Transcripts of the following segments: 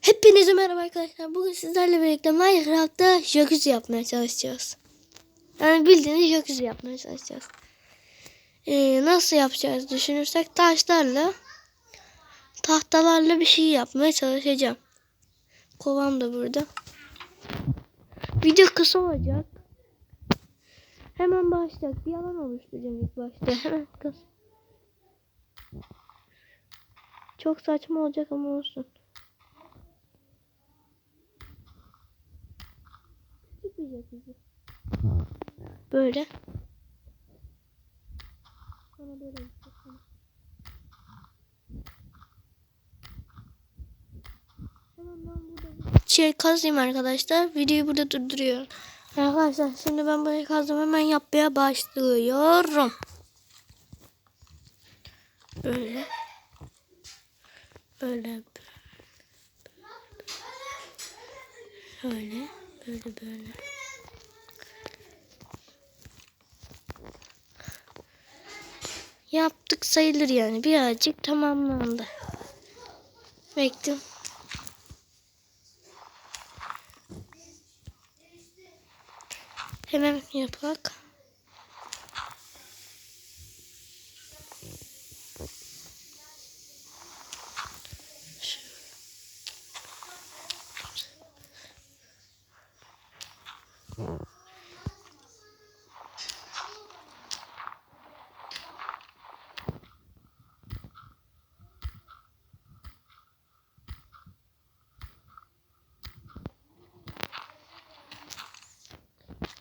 Hepinize merhaba arkadaşlar. Bugün sizlerle birlikte Minecraft'ta jacuzzi yapmaya çalışacağız. Yani bildiğiniz jacuzzi yapmaya çalışacağız. Ee, nasıl yapacağız düşünürsek taşlarla tahtalarla bir şey yapmaya çalışacağım. Kovam da burada. Video kısa olacak. Hemen başlayacak. Bir alan oluşturacağım ilk başta. Hemen kısa. Çok saçma olacak ama olsun. Bir jacuzzi. Böyle. Sonra böyle gidecek. Hemen ben burada bir şey kazayım arkadaşlar. Videoyu burada durduruyorum. Arkadaşlar şimdi ben burayı kazdım. Hemen yapmaya başlıyorum. Böyle. Böyle. Şöyle. Böyle böyle. Yaptık sayılır yani. Birazcık tamamlandı. Bekle. Hemen yapak.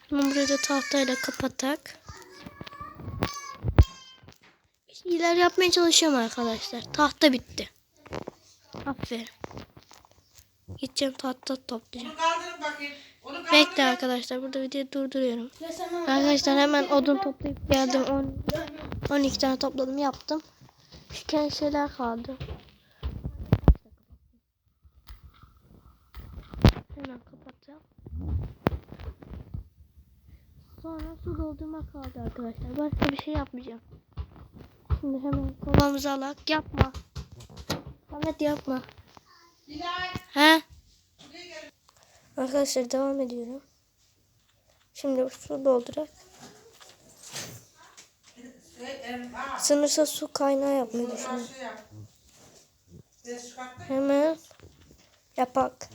Hemen burayı da tahtayla kapatak. Bir şeyler yapmaya çalışıyorum arkadaşlar. Tahta bitti. Aferin. Gideceğim tahta toplayacağım. Bekle arkadaşlar. Burada videoyu durduruyorum. Arkadaşlar hemen odun toplayıp geldim. 10, 12 tane topladım yaptım. Şu şeyler kaldı. Hemen kapatacağım. Sonra su doldurma kaldı arkadaşlar. Başka bir şey yapmayacağım. Şimdi hemen kovamızı alak. Yapma. Ahmet yapma. He? Arkadaşlar devam ediyorum. Şimdi su doldurak. Sınırsa su kaynağı yapmayı düşünüyorum. Hemen yapak.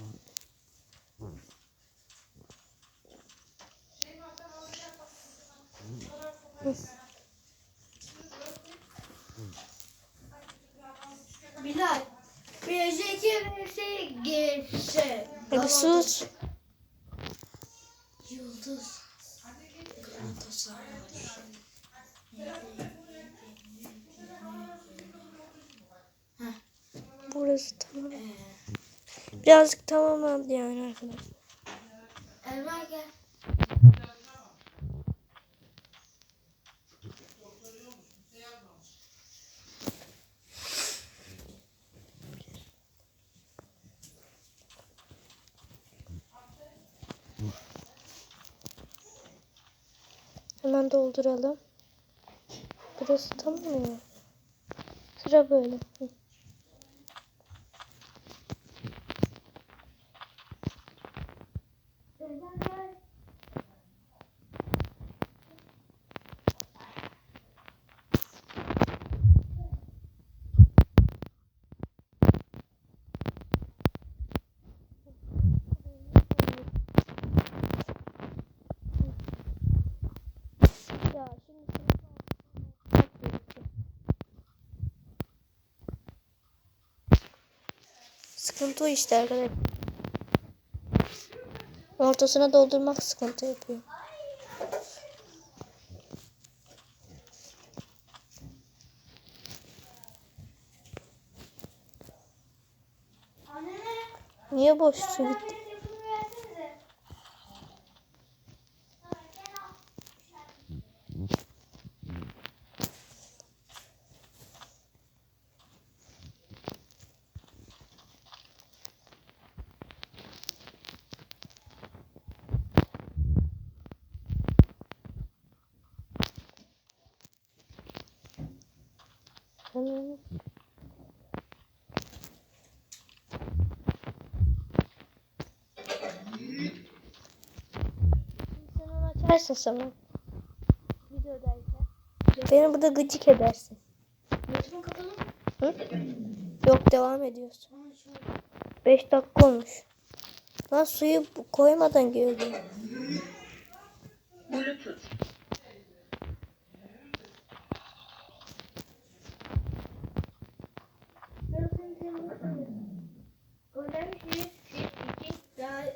Bilal. Bir önceki verse geçse. Hadi sus. Yıldız. Burası tamam. Birazcık tamamlandı yani arkadaşlar. Elma gel. Hemen dolduralım. Burası tamam mı? Sıra böyle. Hı. Ya Sıkıntı o işte arkadaşlar. Ortasına doldurmak sıkıntı yapıyor. Niye boş gitti? Bakalım. Sen onu açarsın sana. Videodayken. Beni burada gıcık edersin. Mikrofon kapalı mı? Yok devam ediyorsun. 5 dakika olmuş. Lan suyu koymadan girdim. Bluetooth.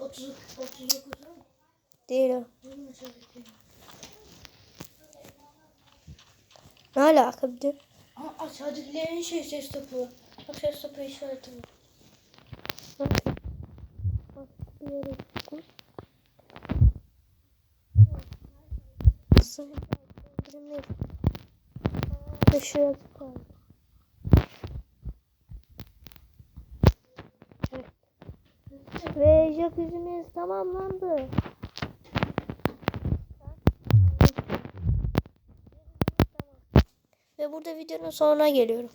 30, 39 mu? Değil o. Ne alaka bir de? Aa, aşağıdakilerin şey ses topu. Bak ses topu işareti var. Bak. Bak, bir yere koy. Sınıf. Bizim ne? Aa, Ve jacuzzi'miz tamamlandı. Ve burada videonun sonuna geliyorum.